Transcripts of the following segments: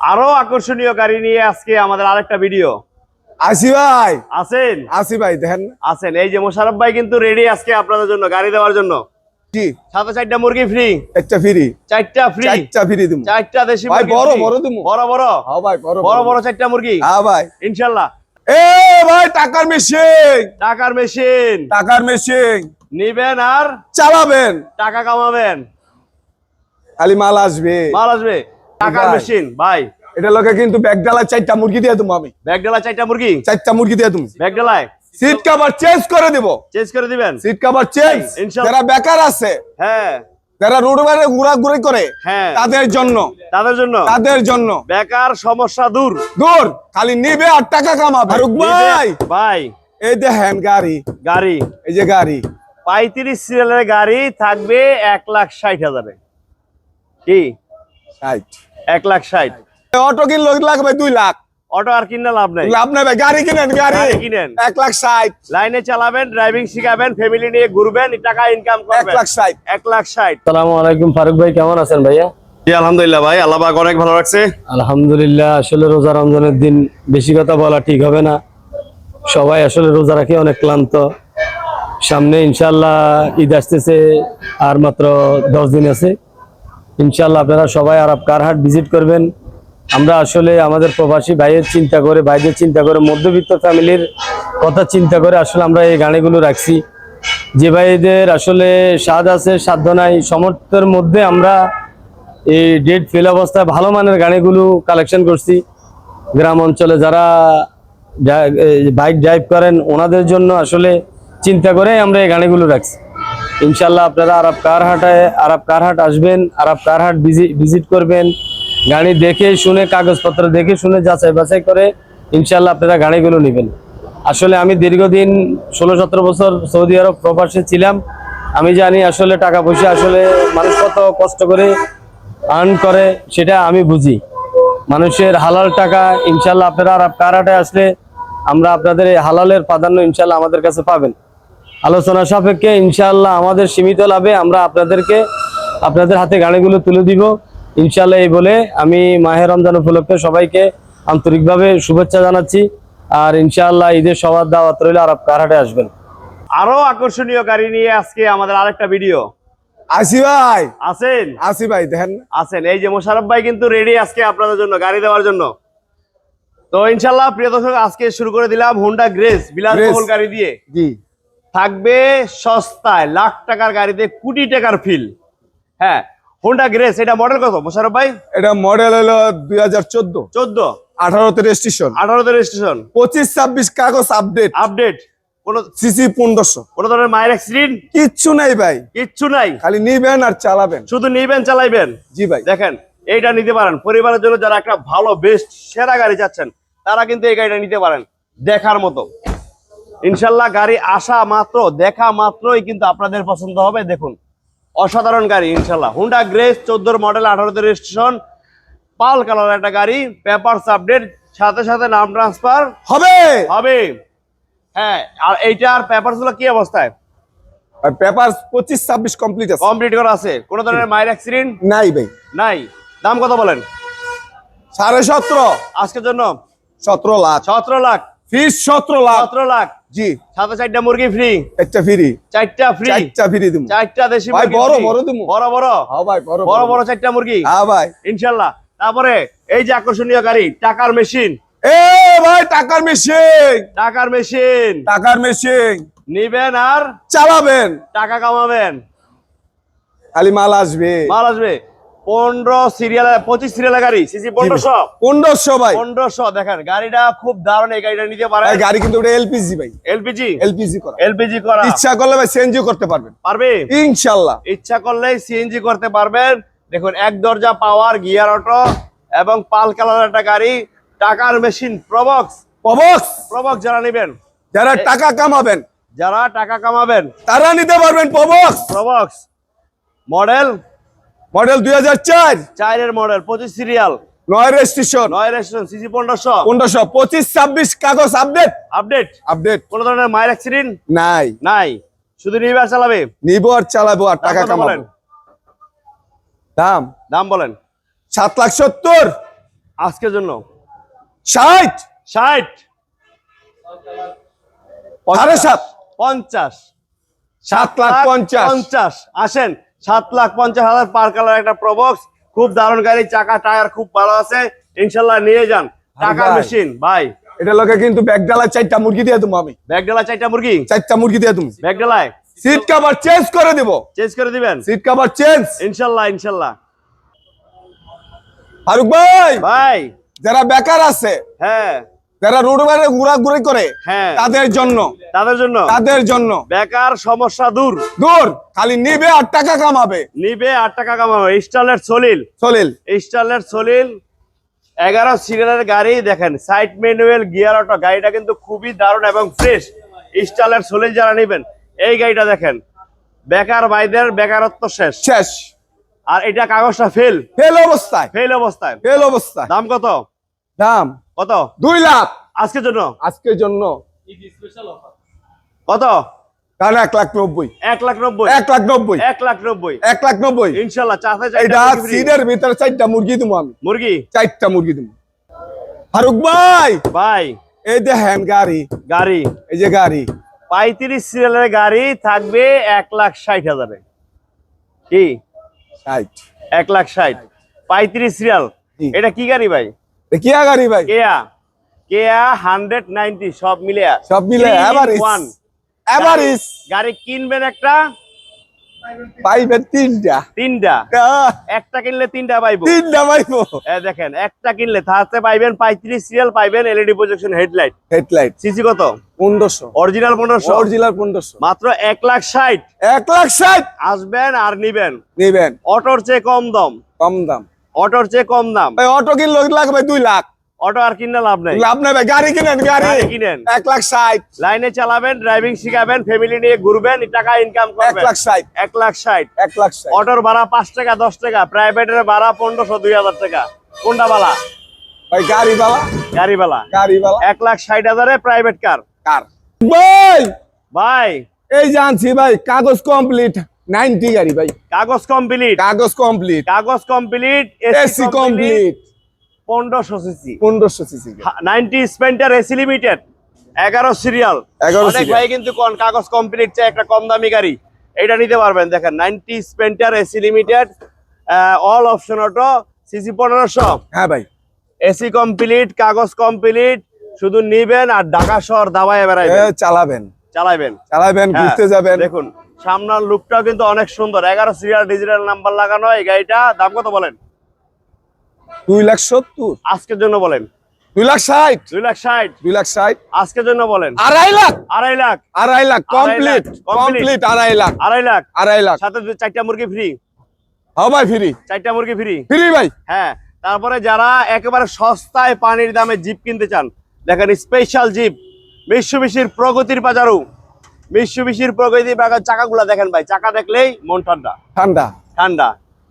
আরও আকর্ষণীয় গাড়ি নিয়ে আজকে আমাদের আরেকটা ভিডিও। আসি ভাই। আছেন আসি ভাই দেখেন আছেন এই যে মোশারফ ভাই কিন্তু রেডি আজকে আপনাদের জন্য গাড়ি দেওয়ার জন্য। কি? চারটা মুরগি ফ্রি একটা ফ্রি চারটা ফ্রি চারটা ফ্রি দিমু। চারটা দেশি ভাই, মুরগি বড়, বড় দিমু। বড় বড়। হ্যাঁ ভাই বড় বড় বড়। চারটা মুরগি। হ্যাঁ ভাই। ইনশাল্লাহ। এ ভাই টাকার মেশিন টাকার মেশিন টাকার মেশিন নিবেন আর চালাবেন। টাকা কামাবেন। খালি মাল আসবে। মাল আসবে। টাকার মেশিন ভাই। এটা লোকে কিন্তু ব্যাগডালা চারটা মুরগি দিয়ে দেবো আমি। ব্যাগডালা চারটা মুরগি? চারটা মুরগি দিয়ে দেবো। ব্যাগ ডালায়? সিট কভার চেঞ্জ করে দিব। চেঞ্জ করে দিবেন? সিট কভার চেঞ্জ যারা বেকার আছে হ্যাঁ। যারা রোড বাইরে ঘোরাঘুরি করে হ্যাঁ। তাদের জন্য। তাদের জন্য? তাদের জন্য। বেকার সমস্যা দূর। দূর। খালি নিবে আর টাকা কামাবে। ফারুক ভাই। ভাই। এই দেখেন গাড়ি। গাড়ি। এই যে গাড়ি। পঁয়ত্রিশ সিরিয়ালের গাড়ি থাকবে এক লাখ ষাট হাজারে। কি? রাইট এক লাখ ষাট। অটো কিনলো লাগবে দুই লাখ? অটো আর কিনলে লাভ নাই। লাভ নেবে গাড়ি কিনেন গাড়ি। কিনেন। এক লাখ ষাট। লাইনে চালাবেন ড্রাইভিং শিখাবেন ফ্যামিলি নিয়ে ঘুরবেন টাকা ইনকাম করবেন। এক লাখ ষাট। এক লাখ ষাট। আসসালামু আলাইকুম ফারুক ভাই কেমন আছেন ভাইয়া? জি আলহামদুলিল্লাহ ভাই আল্লাহ পাক অনেক ভালো রাখছে। আলহামদুলিল্লাহ আসলে রোজা রমজানের দিন বেশি কথা বলা ঠিক হবে না। সবাই আসলে রোজা রাখে অনেক ক্লান্ত। সামনে ইনশাল্লাহ ঈদ আসতেছে আর মাত্র দশ দিন আছে। ইনশাল্লাহ আপনারা সবাই আরব কারহাট ভিজিট করবেন। আমরা আসলে আমাদের প্রবাসী ভাইয়ের চিন্তা করে, ভাইদের চিন্তা করে, মধ্যবিত্ত ফ্যামিলির কথা চিন্তা করে আসলে আমরা এই গাড়িগুলো রাখছি। যে ভাইদের আসলে স্বাদ আছে, সাধ্য নাই, সমর্থের মধ্যে আমরা এই ডেট ফেল অবস্থায় ভালো মানের গাড়িগুলো কালেকশন করছি। গ্রাম অঞ্চলে যারা বাইক ড্রাইভ করেন, ওনাদের জন্য আসলে চিন্তা করে আমরা এই গাড়িগুলো রাখছি। ইনশাল্লাহ আপনারা আরব কারহাটায় আরব কারহাট আসবেন আরব কারহাট ভিজিট করবেন। গাড়ি দেখে শুনে, কাগজপত্র দেখে শুনে, যাচাই বাছাই করে ইনশাল্লাহ আপনারা গাড়িগুলো নেবেন। আসলে আমি দীর্ঘদিন ষোলো সতেরো বছর সৌদি আরব প্রবাসে ছিলাম। আমি জানি আসলে টাকা পয়সা আসলে মানুষ কত কষ্ট করে আর্ন করে, সেটা আমি বুঝি। মানুষের হালাল টাকা ইনশাল্লাহ আপনারা আরব কারাটে আসলে আমরা আপনাদের এই হালালের প্রাধান্য ইনশাল্লাহ আমাদের কাছে পাবেন। আলোচনা সাপেক্ষে ইনশাল্লাহ আমাদের সীমিত লাভে আমরা আপনাদেরকে আপনাদের হাতে গাড়িগুলো তুলে দিব। ইনশাল্লাহ এই বলে আমি মাহের রমজান উপলক্ষে সবাইকে আন্তরিকভাবে শুভেচ্ছা জানাচ্ছি। আর ইনশাআল্লাহ ঈদের সবার দাওয়াত রইলে আরব কারহাটে আসবেন। আরও আকর্ষণীয় গাড়ি নিয়ে আজকে আমাদের আরেকটা ভিডিও। আসি ভাই। আছেন আসি ভাই দেখেন। আছেন এই যে মোশারফ ভাই কিন্তু রেডি আজকে আপনাদের জন্য গাড়ি দেওয়ার জন্য। তো ইনশাল্লাহ প্রিয় দর্শক আজকে শুরু করে দিলাম হোন্ডা গ্রেস বিলাসবহুল। গাড়ি দিয়ে। জি। থাকবে সস্তায় লাখ টাকার গাড়িতে কোটি টাকার ফিল হ্যাঁ হোন্ডা গ্রেস এটা মডেল কত? মোশারফ ভাই? এটা মডেল হলো দুই হাজার চোদ্দ। চোদ্দ? আঠারোতে রেজিস্ট্রেশন আঠারোতে রেজিস্ট্রেশন পঁচিশ ছাব্বিশ কাগজ আপডেট আপডেট কোন সিসি পনেরোশো। কোন ধরনের মায়ের অ্যাক্সিডেন্ট কিচ্ছু নাই ভাই। কিচ্ছু নাই? খালি নিবেন আর চালাবেন। শুধু নিবেন চালাইবেন? জি ভাই। দেখেন এইটা নিতে পারেন। পরিবারের জন্য যারা একটা ভালো বেস্ট সেরা গাড়ি চাচ্ছেন তারা কিন্তু এই গাড়িটা নিতে পারেন। দেখার মতো। ইনশাল্লাহ গাড়ি আসা মাত্র দেখা মাত্রই কিন্তু আপনাদের পছন্দ হবে। দেখুন অসাধারণ গাড়ি ইনশাল্লাহ। হুন্ডা গ্রেস চোদ্দোর মডেল আঠারোতে রেজিস্ট্রেশন পাল কালার একটা গাড়ি পেপারস আপডেট সাথে সাথে নাম ট্রান্সফার হবে! হবে। হ্যাঁ আর এইটার পেপারসগুলো কি অবস্থায়? পেপার পঁচিশ ছাব্বিশ কমপ্লিট আছে। কমপ্লিট করা আছে। কোনো ধরনের মায়ের অ্যাক্সিডেন্ট নাই ভাই। নাই। দাম কত বলেন? সাড়ে সতেরো। আজকের জন্য? সতেরো লাখ। সতেরো লাখ। ফিস সতেরো লাখ। সতেরো লাখ। জি। সাথে চারটা মুরগি ফ্রি একটা ফ্রি চারটা ফ্রি চারটা ফ্রি দিব চারটা দেশি ভাই, বড়, বড় দিমু। বড় বড়? হ্যাঁ ভাই বড় বড় বড়। চারটা মুরগি? হ্যাঁ ভাই। ইনশাল্লাহ তারপরে এই যে আকর্ষণীয় গাড়ি টাকার মেশিন এ ভাই টাকার মেশিন টাকার মেশিন টাকার মেশিন নিবেন আর চালাবেন। টাকা কামাবেন। খালি মাল আসবে। মাল আসবে। পনেরো সিরিয়াল পঁচিশ সিরিয়ালের গাড়ি। সিসি পনেরোশো? পনেরোশো ভাই। পনেরোশো দেখেন গাড়িটা খুব দারুণ এই গাড়িটা নিতে পারে গাড়ি কিন্তু ওটা এলপিজি ভাই। এলপিজি এলপিজি করা। এলপিজি করা। ইচ্ছা করলে ভাই সিএনজি করতে পারবেন। পারবে? ইনশাল্লাহ। ইচ্ছা করলে সিএনজি করতে পারবেন। দেখুন এক দরজা পাওয়ার গিয়ার অটো এবং পাল কালার একটা গাড়ি টাকার মেশিন প্রবক্স প্রবক্স প্রবক্স যারা নেবেন। যারা টাকা কামাবেন। যারা টাকা কামাবেন। তারা নিতে পারবেন প্রবক্স প্রবক্স মডেল মডেল দুই হাজার চার। চারের মডেল পঁচিশ সিরিয়াল নয় রেজিস্ট্রেশন নয় রেস্টুরেন্ট সিসি পনেরোশো। পনেরোশো পঁচিশ ছাব্বিশ কাগজ আপডেট আপডেট আপডেট কোন ধরনের মায়ের অ্যাক্সিডেন্ট নাই। নাই। শুধু নিবে আর চালাবে? নিব আর চালাবো আর টাকা কামাবো। দাম? দাম বলেন। সাত লাখ সত্তর। আজকের জন্য। ষাট। ষাট। সাড়ে সাত। পঞ্চাশ। সাত লাখ পঞ্চাশ। পঞ্চাশ। আসেন। সাত লাখ পঞ্চাশ হাজার পার কালার একটা প্রবক্স খুব দারুণ গাড়ি চাকা টায়ার খুব ভালো আছে। ইনশাল্লাহ নিয়ে যান। টাকা। মেশিন ভাই। এটা লোকে কিন্তু ব্যাগ ডালায় চারটা মুরগি দিয়ে তুমি আমি। ব্যাগ ডালা চারটা মুরগি? চারটা মুরগি দিয়ে তুমি ব্যাগ ডালায় সিট কাভার চেঞ্জ করে দিব। চেঞ্জ করে দিবেন? সিট কাভার চেঞ্জ ইনশাল্লাহ ইনশাল্লাহ। ফারুক ভাই! ভাই। যারা বেকার আছে হ্যাঁ। যারা রোড বাইরে ঘোরাঘুরি করে হ্যাঁ। তাদের জন্য। তাদের জন্য? তাদের জন্য। বেকার সমস্যা দূর। দূর। খালি নিবে আর টাকা কামাবে। নিবে আট টাকা কামাবে। স্টারলেট সলিল। চলিল স্টারলেট সলিল। এগারো সিরিয়ালের গাড়ি দেখেন সাইড ম্যানুয়াল গিয়ার অটো। গাড়িটা কিন্তু খুবই দারুণ এবং ফ্রেশ। স্টারলেট সলিল যারা নেবেন এই গাড়িটা দেখেন। বেকার ভাইদের বেকারত্ব শেষ। শেষ। আর এটা কাগজটা ফেল ফেল অবস্থায়। ফেল অবস্থায়। ফেল অবস্থায়। দাম কত? দাম? কত? দুই লাখ। আজকের জন্য? আজকের জন্য। কত? তাহলে এক লাখ নব্বই। এক লাখ নব্বই। এক লাখ নব্বই। এক লাখ নব্বই। এক লাখ নব্বই। ইনশাল্লাহ চাষে এটা সিটের ভিতরে চারটা মুরগি দিব আমি। মুরগি? চারটা মুরগি দিব ফারুক ভাই! ভাই। এই দেখেন গাড়ি। গাড়ি। এই যে গাড়ি। পঁয়ত্রিশ সিরিয়ালের গাড়ি থাকবে এক লাখ ষাট হাজারে। কি? ষাট। এক লাখ ষাট। পঁয়ত্রিশ সিরিয়াল। এটা কি গাড়ি ভাই? এ কি গাড়ি ভাই? কেয়া কেয়া হান্ড্রেড নাইনটি সব মিলে সব মিলে এভারেজ ওয়ান এভারেজ গাড়ি কিনবেন একটা? পাইবেন তিনটা। তিনটা। একটা কিনলে তিনটা পাইবো। তিনটা পাইবো। দেখেন একটা কিনলে পাইবেন পঁয়ত্রিশ সিরিয়াল পাইবেন LED projection headlight. Headlight. CC কত? পনেরোশো। অরিজিনাল পনেরোশো। অরিজিনাল পনেরোশো। মাত্র এক লাখ ষাট। এক লাখ ষাট। আসবেন আর নিবেন। নিবেন। অটোর চেয়ে কম দাম। কম দাম। অটোর চেয়ে কম দাম। ভাই অটো কিনলে লাগবে দুই লাখ। অটো আর কিনলে লাভ নেই। লাভ নেই ভাই গাড়ি কিনেন গাড়ি। কিনেন। এক লাখ ষাট। লাইনে চালাবেন ড্রাইভিং শিখাবেন ফ্যামিলি নিয়ে ঘুরবেন টাকা ইনকাম করবেন। এক লাখ ষাট। এক লাখ ষাট। এক লাখ অটোর ভাড়া পাঁচ টাকা দশ টাকা প্রাইভেটের ভাড়া পনেরোশো দুই হাজার টাকা। কোনটা বালা ভাই গাড়ি বালা গাড়ি বালা গাড়ি বালা এক লাখ ষাট হাজারে প্রাইভেট কার কার? ভাই! ভাই! এই জানছি ভাই কাগজ কমপ্লিট নাইনটি গাড়ি ভাই। কাগজ কমপ্লিট কাগজ কমপ্লিট কাগজ কমপ্লিট এসি কমপ্লিট পনেরোশো সিসি পনেরোশো সিসি নাইনটি স্পেন্টার এসি লিমিটেড এগারো সিরিয়াল 11 অনেক ভাই কিন্তু কোন কাগজ কমপ্লিট চাই একটা কম দামি গাড়ি। এটা নিতে পারবেন দেখেন ninety স্পেন্টার AC limited all option auto CC পনেরোশো। হ্যাঁ ভাই। এসি কমপ্লিট কাগজ কমপ্লিট শুধু নিবেন আর ঢাকা শহর দাবায় এ, বেড়াইবেন চালাবেন। চালাইবেন। চালাবেন হ্যাঁ, ঘুরতে যাবেন। দেখুন সামনের লুকটাও কিন্তু অনেক সুন্দর। এগারো সিরিয়াল ডিজিটাল নাম্বার লাগানো এই গাড়িটা। দাম কত বলেন? দুই লাখ সত্তর। আজকের জন্য বলেন। দুই লাখ ষাট। দুই লাখ ষাট। দুই লাখ ষাট। আজকের জন্য বলেন। আড়াই লাখ। আড়াই লাখ। আড়াই লাখ। কমপ্লিট কমপ্লিট আড়াই লাখ। আড়াই লাখ। আড়াই লাখ। সাথে চারটা মুরগি ফ্রি হ্যাঁ ভাই ফ্রি চারটা মুরগি ফ্রি ফ্রি ভাই। হ্যাঁ। তারপরে যারা একেবারে সস্তায় পানির দামে জিপ কিনতে চান দেখেন স্পেশাল জিপ মিশুবিশির প্রগতির বাজারও। মিশুবিশির প্রগতির বাজার চাকাগুলা দেখেন ভাই চাকা দেখলেই মন ঠান্ডা। ঠান্ডা। ঠান্ডা।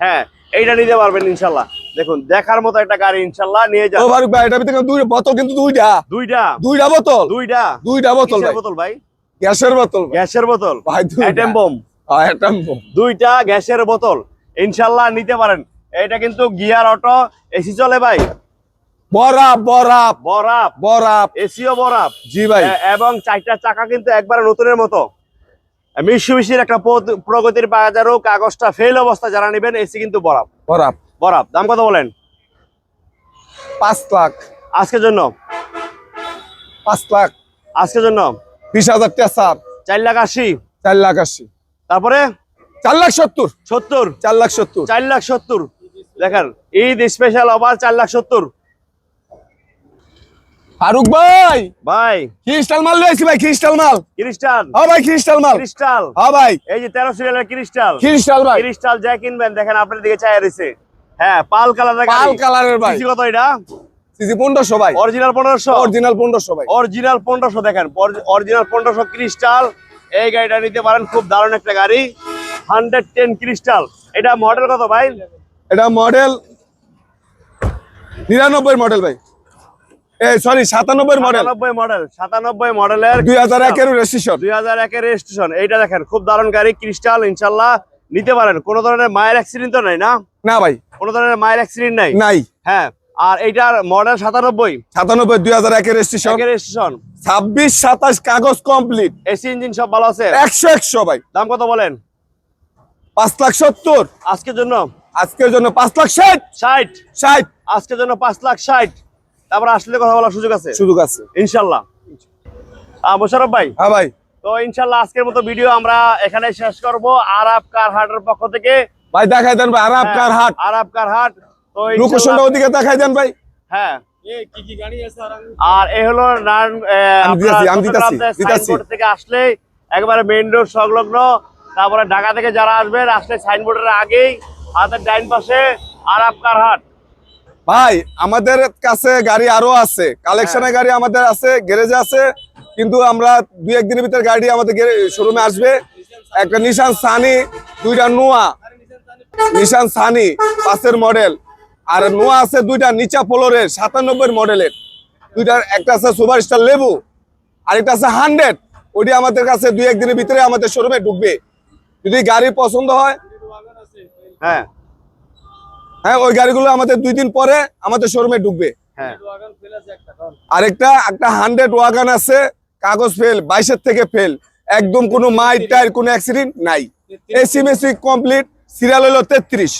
হ্যাঁ এইটা নিতে পারবেন ইনশাল্লাহ। দেখুন দেখার মতো একটা গাড়ি ইনশাল্লাহ নিয়ে যান। ফারুক ভাই এটার ভিতরে দুই বোতল কিন্তু দুইটা। দুইটা? দুইটা বোতল? দুইটা? দুইটা বোতল ভাই। বোতল ভাই? গ্যাসের বোতল গ্যাসের বোতল? ভাই। Atom bomb? হ্যাঁ, এটা বোম। দুইটা গ্যাসের বোতল। ইনশাল্লাহ নিতে পারেন। এটা কিন্তু গিয়ার অটো এসি চলে ভাই। বরাব বরাব। বরাপ বরাব। এসিও বরাপ জি ভাই। এবং চারটা চাকা কিন্তু একবারে নতুনের মতো। মিশুমিশির একটা প্রগতির বাজারও কাগজটা ফেল অবস্থা যারা নেবেন এসি কিন্তু বরাপ বরাব। বরাপ দাম কত বলেন? পাঁচ লাখ। আজকের জন্য? পাঁচ লাখ। আজকের জন্য? বিশ হাজার টাকা স্যার চার লাখ আশি। চার লাখ আশি। তারপরে? চার লাখ সত্তর। সত্তর। চার লাখ সত্তর। চার লাখ সত্তর। দেখেন ঈদ স্পেশাল অফার চার লাখ সত্তর। ফারুক ভাই! ভাই। ক্রিস্টাল মাল লইছি ভাই ক্রিস্টাল মাল। ক্রিস্টাল। হ্যাঁ ভাই ক্রিস্টাল মাল। ক্রিস্টাল। হ্যাঁ ভাই। এই যে তেরো সিরিয়ালের ক্রিস্টাল। ক্রিস্টাল ভাই। ক্রিস্টাল যা কিনবেন দেখেন আপনার দিকে চাই রয়েছে হ্যাঁ পাল কালার পাল কালারের ভাই। কি কত এটা? সিসি পনেরোশো ভাই। অরিজিনাল পনেরোশো? অরিজিনাল পনেরোশো ভাই। অরিজিনাল পনেরোশো দেখেন। অরিজিনাল পনেরোশো ক্রিস্টাল। এই গাড়িটা নিতে পারেন খুব দারুণ একটা গাড়ি। Hundred ten crystal. এটা মডেল কত ভাই? এটা মডেল নিরানব্বই মডেল ভাই। সরি সাতানব্বই মডেল সাতানব্বই মডেল সাতানব্বই মডেলের দুই হাজার একের রেজিস্ট্রেশন দুই হাজার একের রেজিস্ট্রেশন এইটা দেখেন খুব দারুণ গাড়ি ক্রিস্টাল ইনশাল্লাহ নিতে পারেন। কোনো ধরনের মায়ের অ্যাক্সিডেন্ট তো নাই না? না ভাই। কোনো ধরনের মায়ের অ্যাক্সিডেন্ট নাই? নাই। হ্যাঁ আর এইটার মডেল সাতানব্বই। সাতানব্বই দুই হাজার একের রেজিস্ট্রেশন একের ছাব্বিশ সাতাশ কাগজ কমপ্লিট এসি ইঞ্জিন সব ভালো আছে? একশো একশো ভাই। দাম কত বলেন? পাঁচ লাখ সত্তর। আজকের জন্য? আজকের জন্য পাঁচ লাখ ষাট। ষাট। ষাট। আজকের জন্য পাঁচ লাখ ষাট। তারপর আসলে কথা বলার সুযোগ আছে? সুযোগ আছে। ইনশাল্লাহ। আহ, মোশাররফ ভাই হ্যাঁ ভাই। তো ইনশাল্লাহ আজকের মতো ভিডিও আমরা এখানে শেষ করব। আরব কার হাটের পক্ষ থেকে। ভাই দেখাই দেন ভাই আরাব কার হাট আরব কার হাট তো লোকেশনটা ওদিকে দেখাই দেন ভাই। হ্যাঁ। কি কি গাড়ি আছে আর এই হলো থেকে আসলে একবারে মেইন রোড সংলগ্ন। তারপরে ঢাকা থেকে যারা আসবেন আসলে সাইনবোর্ডের আগেই হাতের ডাইন পাশে আরব কার হাট ভাই আমাদের কাছে গাড়ি আরও আছে। কালেকশনের গাড়ি আমাদের আছে গ্যারেজে আছে কিন্তু আমরা দুই একদিনের ভিতরে গাড়ি আমাদের শোরুমে আসবে। একটা নিশান সানি দুইটা নোয়া নিশান সানি পাঁচের মডেল আর নোয়া আছে দুইটা নিচা ফ্লোরের সাতানব্বই মডেলের দুইটার একটা আছে সুপার স্টার লেবু আরেকটা আছে হান্ড্রেড ওটি আমাদের কাছে দুই একদিনের ভিতরে আমাদের শোরুমে ঢুকবে। যদি গাড়ি পছন্দ হয়। হ্যাঁ। হ্যাঁ ওই গাড়িগুলো আমাদের দুই দিন পরে আমাদের শোরুমে ঢুকবে। হ্যাঁ। আরেকটা একটা হান্ড্রেড ওয়াগান আছে কাগজ ফেল বাইশের থেকে ফেল একদম কোনো মাইট টায়ার কোনো অ্যাক্সিডেন্ট নাই। এসি মেসি কমপ্লিট সিরিয়াল হলো তেত্রিশ।